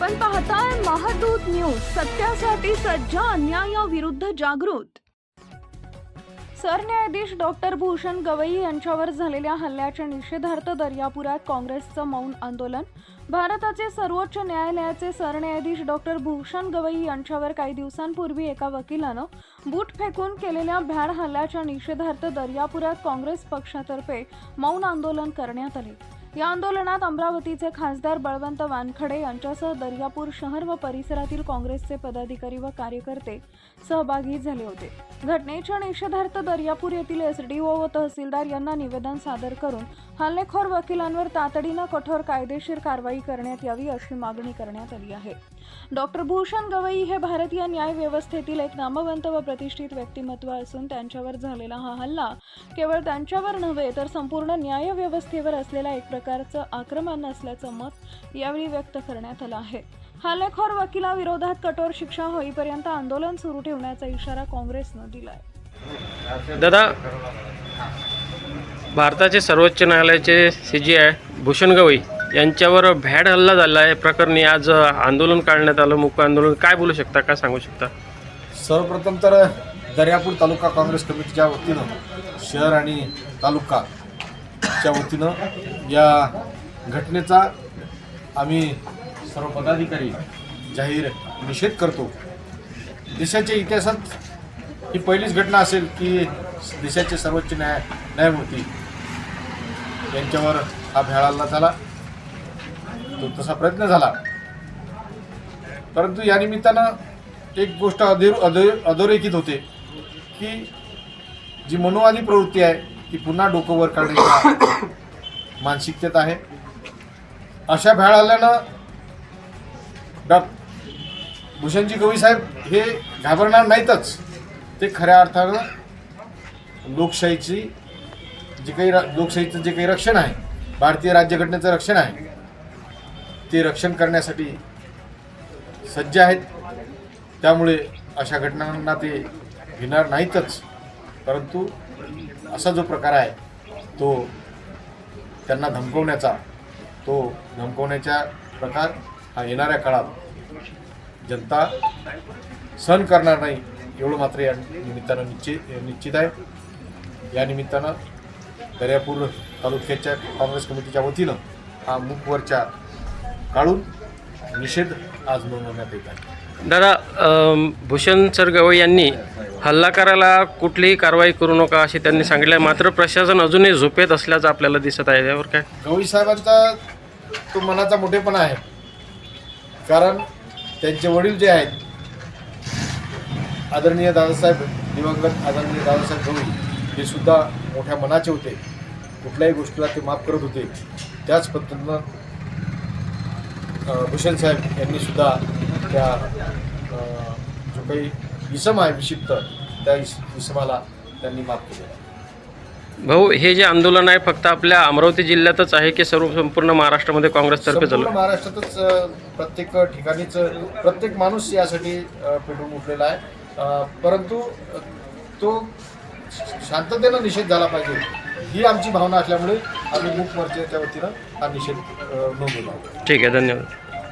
आपण पाहताय महादूत न्यूज सत्यासाठी सज्ज अन्यायाविरुद्ध जागृत. सरन्यायाधीश डॉक्टर भूषण गवई यांच्यावर झालेल्या हल्ल्याच्या निषेधार्थ दर्यापुरात काँग्रेसचं मौन आंदोलन. भारताचे सर्वोच्च न्यायालयाचे सरन्यायाधीश डॉक्टर भूषण गवई यांच्यावर काही दिवसांपूर्वी एका वकिलानं बूट फेकून केलेल्या भ्याड हल्ल्याच्या निषेधार्थ दर्यापुरात काँग्रेस पक्षातर्फे मौन आंदोलन करण्यात आले. या आंदोलनात अमरावतीचे खासदार बळवंत वानखडे यांच्यासह दर्यापूर शहर व परिसरातील काँग्रेसचे पदाधिकारी व कार्यकर्ते सहभागी झाले होते. घटनेच्या निषेधार्थ दर्यापूर येथील एसडीओ व तहसीलदार यांना निवेदन सादर करून हल्लेखोर वकिलांवर तातडीनं कठोर कायदेशीर कारवाई करण्यात यावी अशी मागणी करण्यात आली आहे. डॉक्टर भूषण गवई हे भारतीय न्याय व्यवस्थेतील एक नामवंत व प्रतिष्ठित व्यक्तिमत्व असून त्यांच्यावर झालेला हा हल्ला केवळ त्यांच्यावर नव्हे तर संपूर्ण न्याय व्यवस्थेवर असलेला एक प्रकारचं आक्रमण असल्याचं मत यावेळी व्यक्त करण्यात आलं आहे. हल्लेखोर वकिलाविरोधात कठोर शिक्षा होईपर्यंत आंदोलन सुरू ठेवण्याचा इशारा काँग्रेसनं दिला आहे दादा भारताचे सर्वोच्च न्यायालयाचे C J I Bhushan Gavai यांच्यावर भॅड हल्ला झाला आहे. प्रकरणी आज आंदोलन काढण्यात आलं. मुख्य आंदोलन काय बोलू शकता काय सांगू शकता? सर्वप्रथम तर दर्यापूर तालुका काँग्रेस कमिटीच्या वतीनं शहर आणि तालुकाच्या वतीनं या घटनेचा आम्ही सर्व पदाधिकारी जाहीर निषेध करतो. देशाच्या इतिहासात ही पहिलीच घटना असेल की देशाचे सर्वोच्च न्याय न्यायमूर्ती यांच्यावर हा भ्याड झाला. तो तसा प्रयत्न झाला. परंतु या निमित्तानं एक गोष्ट अधोर अधो अधोरेखित होते की जी मनोवादी प्रवृत्ती आहे ती पुन्हा डोकं वर काढण्याची मानसिकतेत आहे. अशा भ्याड आल्यानं डॉ. भूषणजी गवी साहेब हे घाबरणार नाहीतच. ते खऱ्या अर्थानं लोकशाहीची जे काही रा- लोकशाहीचं जे काही रक्षण आहे भारतीय राज्यघटनेचं रक्षण आहे ते रक्षण करण्यासाठी सज्ज आहेत. त्यामुळे अशा घटनांना ते घेणार नाहीतच. परंतु असा जो प्रकार आहे तो त्यांना धमकवण्याचा तो धमकवण्याचा प्रकार हा येणाऱ्या काळात जनता सहन करणार नाही. एवढं मात्र या निमित्तानं निश्चित निश्चित आहे. या निमित्तानं दर्यापूर तालुक्याच्या काँग्रेस कमिटीच्या वतीनं हा मूकवरच्या काढून निषेध आज नोंदवण्यात येत आहे. दादा भूषण सर गवई यांनी हल्ला करायला कुठलीही कारवाई करू नका असे त्यांनी सांगितले. मात्र प्रशासन अजूनही झोपेत असल्याचं आपल्याला दिसत आहे. यावर काय? गवळी साहेबांचा तो मनाचा मोठेपणा आहे. कारण त्यांचे वडील जे आहेत आदरणीय दादासाहेब दिवंगत आदरणीय दादासाहेब गवळी हे सुद्धा मोठ्या मनाचे होते. कुठल्याही गोष्टीला ते माफ करत होते. त्याच पद्धतीनं भूषण साहेब यांनी सुद्धा त्या जो काही इसम आहे विक्षिप्त त्या इस इसमाला त्यांनी माफ केले. भाऊ हे जे आंदोलन आहे फक्त आपल्या अमरावती जिल्ह्यातच आहे की सर्व संपूर्ण महाराष्ट्रामध्ये काँग्रेसतर्फे झालं? महाराष्ट्रातच प्रत्येक ठिकाणीच प्रत्येक माणूस यासाठी पेटून उठलेला आहे. परंतु तो शांततेनं निषेध झाला पाहिजे. ही आमची भावना असल्यामुळे आम्ही मूक मोर्चाच्या वतीनं हा निषेध नोंदवला. ठीक आहे धन्यवाद.